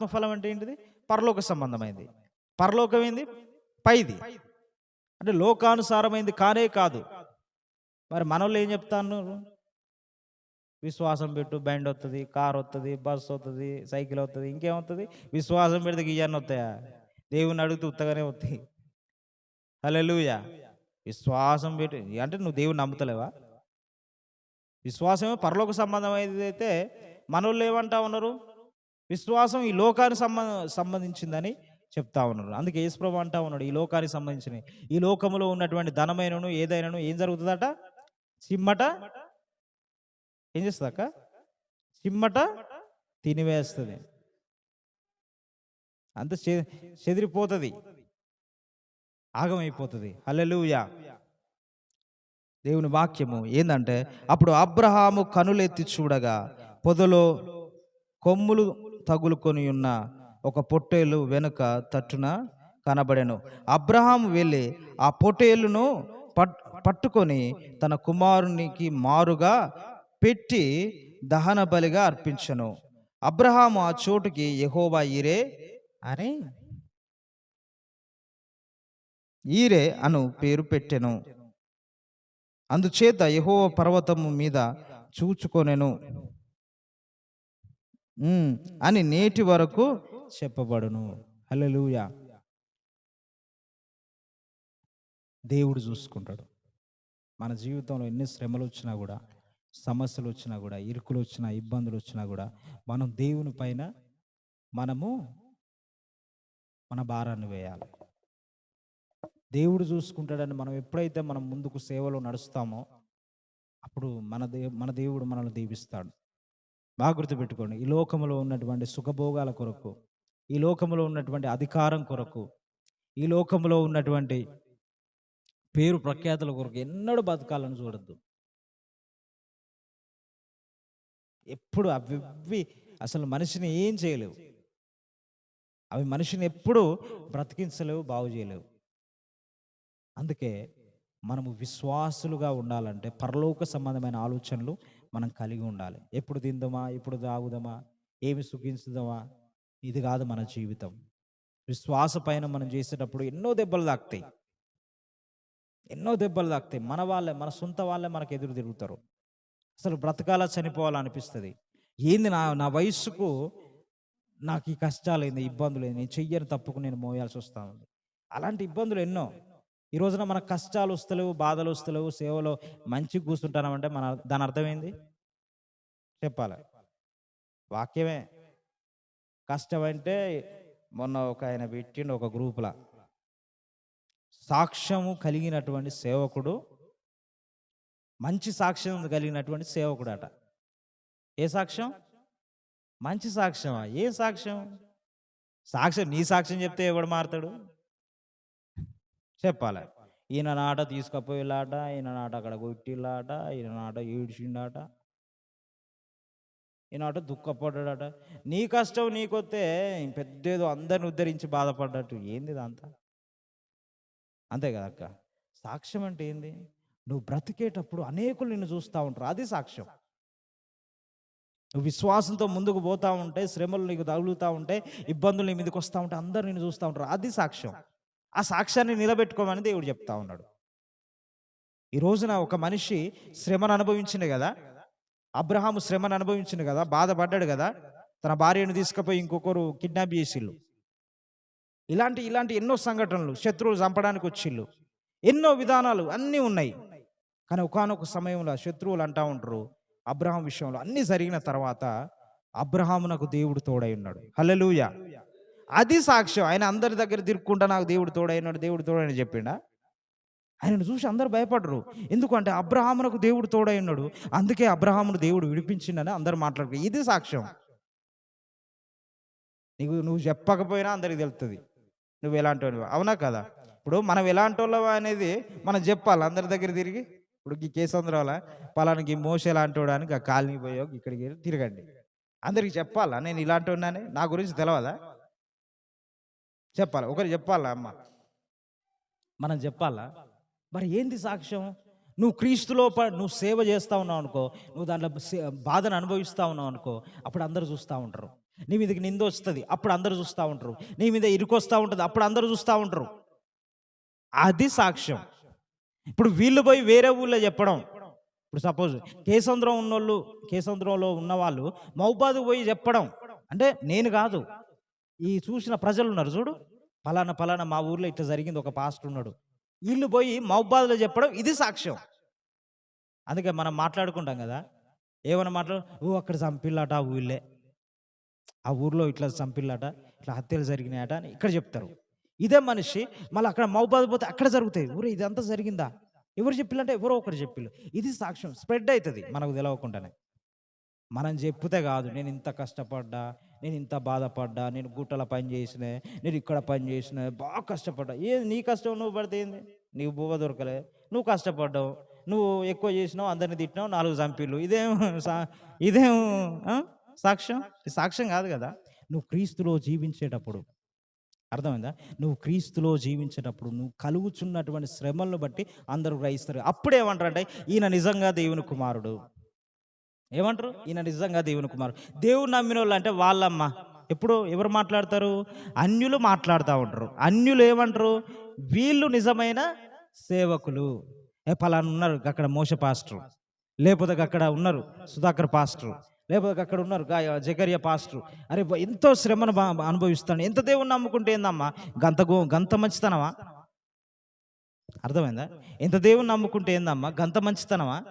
ఆత్మఫలం అంటే ఏంటిది? పరలోక సంబంధమైంది. పరలోకం ఏంది? పైది. అంటే లోకానుసారమైంది కానే కాదు. మరి మనోళ్ళు ఏం చెప్తాను విశ్వాసం పెట్టు బ్యాండ్ వస్తుంది కార్ వస్తుంది బస్ వస్తుంది సైకిల్ వస్తుంది ఇంకేమవుతుంది విశ్వాసం పెడితే ఇవన్నీ వస్తాయా దేవుని అడిగితే ఉత్తగానే వస్తాయి హలెలుయా విశ్వాసం పెట్టి. అంటే నువ్వు దేవుని నమ్ముతలేవా? విశ్వాసమే పరలోక సంబంధమైనది అయితే మనోళ్ళు ఏమంటా ఉన్నారు? విశ్వాసం ఈ లోకానికి సంబంధ సంబంధించిందని చెప్తా ఉన్నాడు అందుకే యేసుప్రభు అంటా ఉన్నాడు ఈ లోకానికి సంబంధించిన ఈ లోకములో ఉన్నటువంటి ధనమైనను ఏదైనాను ఏం జరుగుతుందట? చిమ్మట ఏం చేస్తుందక్క? చిమ్మట తినివేస్తుంది. అంత చెదిరిపోతుంది. ఆగమైపోతుంది. హల్లెలూయా. దేవుని వాక్యము ఏందంటే అప్పుడు అబ్రహాము కనులెత్తి చూడగా పొదలో కొమ్ములు తగులుకొని ఉన్న ఒక పొట్టేలు వెనుక తట్టున కనబడెను. అబ్రహాం వెళ్ళి ఆ పొట్టేలును పట్ పట్టుకొని తన కుమారునికి మారుగా పెట్టి దహన బలిగా అర్పించను. అబ్రహాము ఆ చోటుకి యహోవా ఈరే అని ఈరే అను పేరు పెట్టెను. అందుచేత యహోవ పర్వతము మీద చూచుకొనెను. అని నేటి వరకు చెప్పబడును. హలలుయా దేవుడు చూసుకుంటాడు. మన జీవితంలో ఎన్ని శ్రమలు వచ్చినా కూడా సమస్యలు వచ్చినా కూడా ఇరుకులు వచ్చినా ఇబ్బందులు వచ్చినా కూడా మనం దేవుని పైన మనము మన భారాన్ని వేయాలి. దేవుడు చూసుకుంటాడని మనం ఎప్పుడైతే మనం ముందుకు సేవలో నడుస్తామో అప్పుడు మన దే మన దేవుడు మనల్ని దీవిస్తాడు. బాగా గుర్తుపెట్టుకోండి. ఈ లోకంలో ఉన్నటువంటి సుఖభోగాల కొరకు ఈ లోకంలో ఉన్నటువంటి అధికారం కొరకు ఈ లోకంలో ఉన్నటువంటి పేరు ప్రఖ్యాతుల కొరకు ఎన్నడూ బతకాలని చూడద్దు. ఎప్పుడు అవి అసలు మనిషిని ఏం చేయలేవు. అవి మనిషిని ఎప్పుడూ బ్రతికించలేవు బాగు చేయలేవు. అందుకే మనము విశ్వాసులుగా ఉండాలంటే పరలోక సంబంధమైన ఆలోచనలు మనం కలిగి ఉండాలి. ఎప్పుడు తిందామా? ఎప్పుడు తాగుదామా? ఏమి సుఖించుదామా? ఇది కాదు మన జీవితం. విశ్వాస పైన మనం చేసేటప్పుడు ఎన్నో దెబ్బలు తాకుతాయి. ఎన్నో దెబ్బలు తాకుతాయి. మన వాళ్ళే మన సొంత వాళ్ళే మనకు ఎదురు తిరుగుతారు. అసలు బ్రతకాలా చనిపోవాలనిపిస్తుంది ఏంది నా నా వయస్సుకు నాకు ఈ కష్టాలు ఏంది ఇబ్బందులు ఏంది? నేను చెయ్యని తప్పుకు నేను మోయాల్సి వస్తా ఉంది. అలాంటి ఇబ్బందులు ఎన్నో. ఈ రోజున మన కష్టాలు వస్తలేవు బాధలు వస్తలేవు సేవలో మంచి కూర్చుంటామంటే మన దాని అర్థం ఏంది చెప్పాలి. వాక్యమే. కష్టం అంటే మొన్న ఒక ఆయన పెట్టిండు ఒక గ్రూపులా. సాక్ష్యము కలిగినటువంటి సేవకుడు మంచి సాక్ష్యం కలిగినటువంటి సేవకుడు అట ఏ సాక్ష్యం? మంచి సాక్ష్యమా? ఏ సాక్ష్యం? సాక్ష్యం నీ సాక్ష్యం చెప్తే ఎవడు మారుతాడు? చెప్పాలి. ఈయన నాట తీసుకుపోయేలాట ఈయన నాట అక్కడ కొట్టిలాట ఈయన నాట ఏడ్చిండాట. ఈయనాట దుఃఖపడ్డాడట. నీ కష్టం నీకొస్తే పెద్దేదో అందరిని ఉద్ధరించి బాధపడ్డట్టు. ఏంది అంతా అంతే కదా అక్క. సాక్ష్యం అంటే ఏంది? నువ్వు బ్రతికేటప్పుడు అనేకులు నిన్ను చూస్తూ ఉంటారు. అది సాక్ష్యం. నువ్వు విశ్వాసంతో ముందుకు పోతా ఉంటే శ్రమలు నీకు తగులుతూ ఉంటే ఇబ్బందులు నీ మీదకి వస్తూ ఉంటే అందరు నిన్ను చూస్తూ ఉంటారు. అది సాక్ష్యం. ఆ సాక్ష్యాన్ని నిలబెట్టుకోమని దేవుడు చెప్తా ఉన్నాడు. ఈ రోజున ఒక మనిషి శ్రమను అనుభవించింది కదా. అబ్రహాము శ్రమను అనుభవించింది కదా. బాధపడ్డాడు కదా. తన భార్యను తీసుకుపోయి ఇంకొకరు కిడ్నాప్ చేసిళ్ళు. ఇలాంటి ఇలాంటి ఎన్నో సంఘటనలు శత్రువులు చంపడానికి వచ్చిళ్ళు. ఎన్నో విధానాలు అన్నీ ఉన్నాయి. కానీ ఒకానొక సమయంలో శత్రువులు అంటా ఉంటారు అబ్రహాం విషయంలో అన్నీ జరిగిన తర్వాత అబ్రహామునకు దేవుడు తోడై ఉన్నాడు. హలలుయా అది సాక్ష్యం. ఆయన అందరి దగ్గర తిరుక్కుంటా నాకు దేవుడు తోడైనాడు దేవుడు తోడని చెప్పిండా? ఆయనను చూసి అందరు భయపడరు. ఎందుకంటే అబ్రహామునకు దేవుడు తోడై ఉన్నాడు అందుకే అబ్రహామును దేవుడు విడిపించిండని అందరు మాట్లాడుకు ఇది సాక్ష్యం. నీకు నువ్వు చెప్పకపోయినా అందరికి తెలుస్తుంది నువ్వు ఎలాంటి అవునా కదా? ఇప్పుడు మనం ఎలాంటి వాళ్ళవా అనేది మనం చెప్పాలి. అందరి దగ్గర తిరిగి. ఇప్పుడు ఈ కేసంద్రాల పలానికి మోస ఎలాంటి వాడు అని కాలనీ పోయో ఇక్కడికి తిరగండి. అందరికి చెప్పాలా? నేను ఇలాంటి ఉన్నానే నా గురించి తెలియదా చెప్పాలి? ఒకరు చెప్పాలా అమ్మ? మనం చెప్పాలా? మరి ఏంది సాక్ష్యం? నువ్వు క్రీస్తులో నువ్వు సేవ చేస్తా ఉన్నావు అనుకో నువ్వు దాంట్లో సే- బాధను అనుభవిస్తా ఉన్నావు అనుకో అప్పుడు అందరు చూస్తూ ఉంటారు. నీ మీదకి నింద వస్తుంది అప్పుడు అందరూ చూస్తూ ఉంటారు. నీ మీద ఇరుకొస్తూ ఉంటుంది అప్పుడు అందరూ చూస్తూ ఉంటారు. అది సాక్ష్యం. ఇప్పుడు వీళ్ళు పోయి వేరే ఊళ్ళో చెప్పడం. ఇప్పుడు సపోజ్ కేసంద్రం ఉన్నోళ్ళు కేసంద్రంలో ఉన్నవాళ్ళు మౌబాదు పోయి చెప్పడం. అంటే నేను కాదు. ఈ చూసిన ప్రజలు ఉన్నారు చూడు. పలానా పలానా మా ఊర్లో ఇట్లా జరిగింది ఒక పాస్టర్ ఉన్నాడు. వీళ్ళు పోయి మౌబాద్లో చెప్పడం ఇది సాక్ష్యం. అందుకే మనం మాట్లాడుకుంటాం కదా. ఏమైనా మాట్లాడు ఓ అక్కడ చంపిల్లాట ఆ ఊళ్ళే. ఆ ఊర్లో ఇట్లా చంపిల్లాట ఇట్లా హత్యలు జరిగినాయట అని ఇక్కడ చెప్తారు. ఇదే మనిషి మళ్ళీ అక్కడ మౌబాద్ పోతే అక్కడ జరుగుతాయి. ఊరే ఇదంతా జరిగిందా? ఎవరు చెప్పిల్లంటే ఎవరో ఒకరు చెప్పిల్లు. ఇది సాక్ష్యం. స్ప్రెడ్ అవుతుంది మనకు తెలవకుండానే. మనం చెప్తే కాదు నేను ఇంత కష్టపడ్డా నేను ఇంత బాధపడ్డా నేను గుట్టల పని చేసిన నేను ఇక్కడ పని చేసిన బాగా కష్టపడ్డా. ఏది నీ కష్టం నువ్వు పడితే ఏంది? నీకు బువ్వ దొరకలే. నువ్వు కష్టపడ్డావు. నువ్వు ఎక్కువ చేసినావు అందరిని తిట్టినావు నాలుగు చంపిళ్ళు ఇదేం సా- ఇదేం సాక్ష్యం? సాక్ష్యం కాదు కదా. నువ్వు క్రీస్తులో జీవించేటప్పుడు అర్థమైందా? నువ్వు క్రీస్తులో జీవించేటప్పుడు నువ్వు కలుగుచున్నటువంటి శ్రమలను బట్టి అందరూ గ్రహిస్తారు. అప్పుడేమంటారంటే ఈయన నిజంగా దేవుని కుమారుడు. ఏమంటారు? ఈయన నిజంగా దేవుని కుమారుడు. దేవుడు నమ్మిన వాళ్ళు అంటే వాళ్ళమ్మ. ఎప్పుడు? ఎవరు మాట్లాడతారు? అన్యులు మాట్లాడుతూ ఉంటారు. అన్యులు ఏమంటారు? వీళ్ళు నిజమైన సేవకులు. ఏ పలానా ఉన్నారు. అక్కడ మోస పాస్టర్. లేకపోతే అక్కడ ఉన్నారు సుధాకర్ పాస్టర్. లేకపోతే అక్కడ ఉన్నారు గా- జకరియా పాస్టర్. అరే ఎంతో శ్రమను అనుభవిస్తాను. ఎంత దేవుని నమ్ముకుంటే ఏందమ్మా? గంత గో గంత మంచితనమా? అర్థమైందా? ఎంత దేవుని నమ్ముకుంటే ఏందమ్మా? గంత మంచితనమా?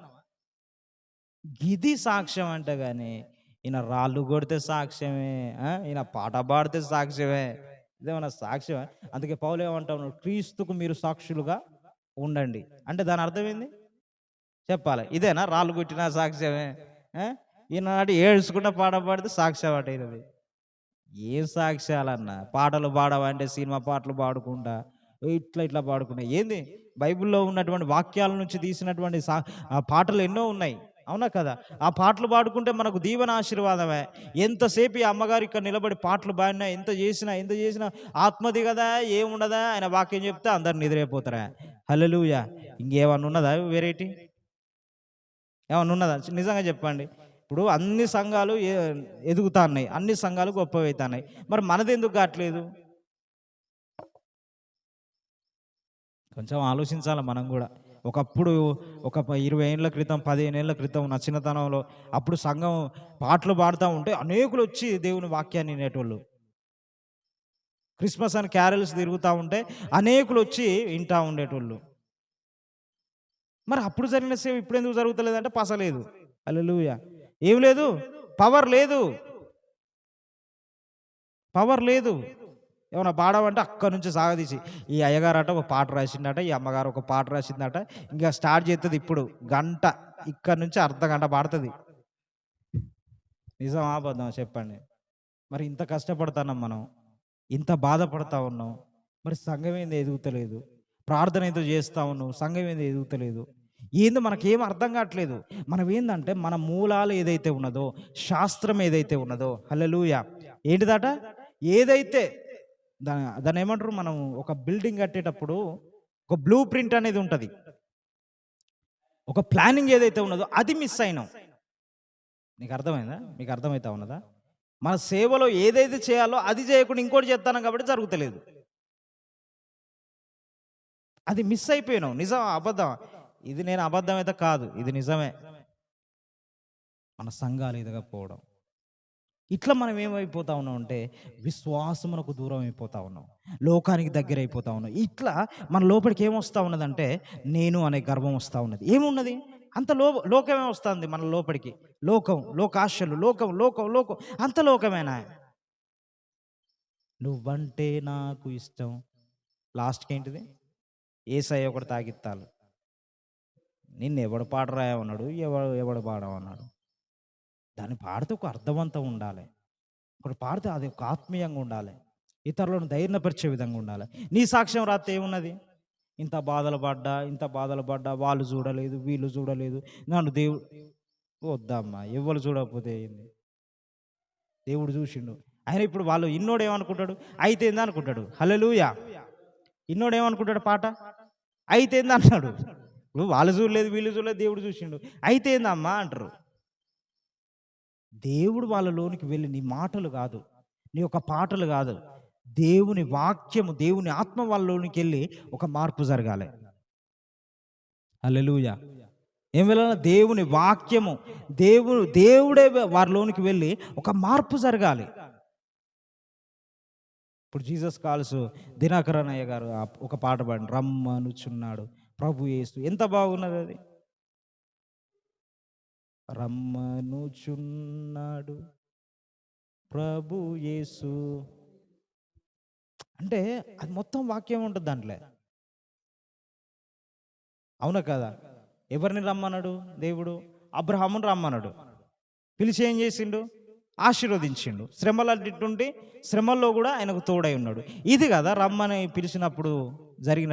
గిది సాక్ష్యం అంటే కానీ ఈయన రాళ్ళు కొడితే సాక్ష్యమే ఈయన పాట పాడితే సాక్ష్యమే. ఇదేమన్నా సాక్ష్యమే? అందుకే పౌలు ఏమంటాం క్రీస్తుకు మీరు సాక్షులుగా ఉండండి. అంటే దాని అర్థం ఏంది? చెప్పాలి. ఇదేనా? రాళ్ళు కొట్టినా సాక్ష్యమే ఆ? ఏడుచుకున్న పాట పాడితే సాక్ష్యం అట ఇది ఏం సాక్ష్యాలన్నా? పాటలు పాడవంటే సినిమా పాటలు పాడుకుంటా ఇట్లా ఇట్లా పాడుకున్నాయి ఏంది? బైబిల్లో ఉన్నటువంటి వాక్యాల నుంచి తీసినటువంటి సా ఆ పాటలు ఎన్నో ఉన్నాయి. అవునా కదా? ఆ పాటలు పాడుకుంటే మనకు దీవెన ఆశీర్వాదమే. ఎంతసేపు ఈ అమ్మగారు ఇక్కడ నిలబడి పాటలు పాడినా ఎంత చేసినా ఎంత చేసినా ఆత్మది కదా ఏముండదా? ఆయన వాక్యం చెప్తే అందరు నిద్రైపోతారా? హలలుయా ఇంకేమన్నా ఉన్నదా వెరైటీ? ఏమన్నా ఉన్నదా? నిజంగా చెప్పండి. ఇప్పుడు అన్ని సంఘాలు ఎదుగుతాన్నాయి. అన్ని సంఘాలు గొప్పవైతున్నాయి. అవుతున్నాయి మరి మనది ఎందుకు కావట్లేదు? కొంచెం ఆలోచించాలి మనం కూడా. ఒకప్పుడు ఒక ప- ఇరవై ఏళ్ళ క్రితం పదిహేను ఏళ్ళ క్రితం నా చిన్నతనంలో అప్పుడు సంఘం పాటలు పాడుతూ ఉంటే అనేకులు వచ్చి దేవుని వాక్యాన్ని వినేటోళ్ళు. క్రిస్మస్ అని క్యారల్స్ తిరుగుతూ ఉంటే అనేకులు వచ్చి వింటా ఉండేటోళ్ళు. మరి అప్పుడు జరిగిన సేవ ఇప్పుడు ఎందుకు జరుగుతలేదంటే పసలేదు అల్లెలుయ ఏం లేదు? పవర్ లేదు. పవర్ లేదు. ఏమన్నా పాడమంటే అక్కడి నుంచి సాగదీసి ఈ అయ్యగారట ఒక పాట రాసిందట ఈ అమ్మగారు ఒక పాట రాసిందట ఇంకా స్టార్ట్ చేస్తుంది ఇప్పుడు గంట ఇక్కడి నుంచి అర్ధ గంట పాడుతుంది. నిజం ఆబద్ధం చెప్పండి. మరి ఇంత కష్టపడుతున్నాం మనం ఇంత బాధపడతా ఉన్నాం మరి సంఘం ఏంది ఎదుగుతలేదు ప్రార్థన ఏదో చేస్తా ఉన్నాం సంఘం ఏంది ఎదుగుతలేదు ఏంది మనకేం అర్థం కావట్లేదు మనం ఏందంటే మన మూలాలు ఏదైతే ఉన్నదో శాస్త్రం ఏదైతే ఉన్నదో హల్లెలూయ ఏంటిదట? ఏదైతే దాని దాన్ని ఏమంటారు మనం ఒక బిల్డింగ్ కట్టేటప్పుడు ఒక బ్లూ ప్రింట్ అనేది ఉంటుంది. ఒక ప్లానింగ్ ఏదైతే ఉన్నదో అది మిస్ అయినాం. నీకు అర్థమైందా? మీకు అర్థమవుతా ఉన్నదా? మన సేవలో ఏదైతే చేయాలో అది చేయకుండా ఇంకోటి చేస్తాను కాబట్టి జరుగుతలేదు. అది మిస్ అయిపోయినాం. నిజం అబద్ధం. ఇది నేను అబద్ధం అయితే కాదు. ఇది నిజమే. మన సంఘాలు ఎదగకపోవడం. ఇట్లా మనం ఏమైపోతా ఉన్నాం అంటే విశ్వాసమునకు దూరం అయిపోతా ఉన్నాం. లోకానికి దగ్గర అయిపోతా ఉన్నాం. ఇట్లా మన లోపలికి ఏమొస్తా ఉన్నదంటే నేను అనే గర్వం వస్తూ ఉన్నది. ఏమున్నది? అంత లో లోకమే వస్తుంది మన లోపలికి. లోకం లోకాశలు లోకం లోకం లోకం. అంత లోకమేనా? నువ్వంటే నాకు ఇష్టం. లాస్ట్కి ఏంటిది? ఏసై ఒకటి తాగిత్తాలు. నిన్ను ఎవడు పాడరా ఉన్నాడు ఎవడు ఎవడు పాడమన్నాడు? దాన్ని పాడితే ఒక అర్థవంతం ఉండాలి. ఒకటి పాడితే అది ఒక ఆత్మీయంగా ఉండాలి. ఇతరులను ధైర్యపరిచే విధంగా ఉండాలి. నీ సాక్ష్యం రాత్రి ఏమున్నది? ఇంత బాధలు పడ్డా ఇంత బాధలు పడ్డా వాళ్ళు చూడలేదు వీళ్ళు చూడలేదు. నన్ను దేవుడు వద్దమ్మా ఎవరు చూడకపోతే ఏంది? దేవుడు చూసిండు. ఆయన ఇప్పుడు వాళ్ళు ఇన్నోడు ఏమనుకుంటాడు? అయితేందా అనుకుంటాడు? హలలుయా ఇన్నోడు ఏమనుకుంటాడు పాట? అయితేందా అంటాడు ఇప్పుడు వాళ్ళు చూడలేదు వీళ్ళు చూడలేదు దేవుడు చూసిండు. అయితే ఏందమ్మా అంటారు? దేవుడు వాళ్ళలోనికి వెళ్ళి నీ మాటలు కాదు నీ యొక్క పాటలు కాదు. దేవుని వాక్యము దేవుని ఆత్మ వాళ్ళలోనికి వెళ్ళి ఒక మార్పు జరగాలి. అల్లెలుయ ఏం వెళ్ళాలి? దేవుని వాక్యము దేవుడు దేవుడే వారిలోనికి వెళ్ళి ఒక మార్పు జరగాలి. ఇప్పుడు జీసస్ కాల్స్ దినాకరన్ అయ్య గారు ఒక పాట పాడి రమ్మనుచున్నాడు. ప్రభు యేసు. ఎంత బాగున్నది అది? రమ్మనుచున్నాడు. ప్రభు యేసు. అంటే అది మొత్తం వాక్యం ఉంటుంది దాంట్లో. అవునా కదా? ఎవరిని రమ్మన్నాడు దేవుడు? అబ్రహామును రమ్మన్నాడు పిలిచి ఏం చేసిండు? ఆశీర్వదించిండు. శ్రమలు శ్రమల్లో కూడా ఆయనకు తోడై ఉన్నాడు. ఇది కదా రమ్మని పిలిచినప్పుడు జరిగిన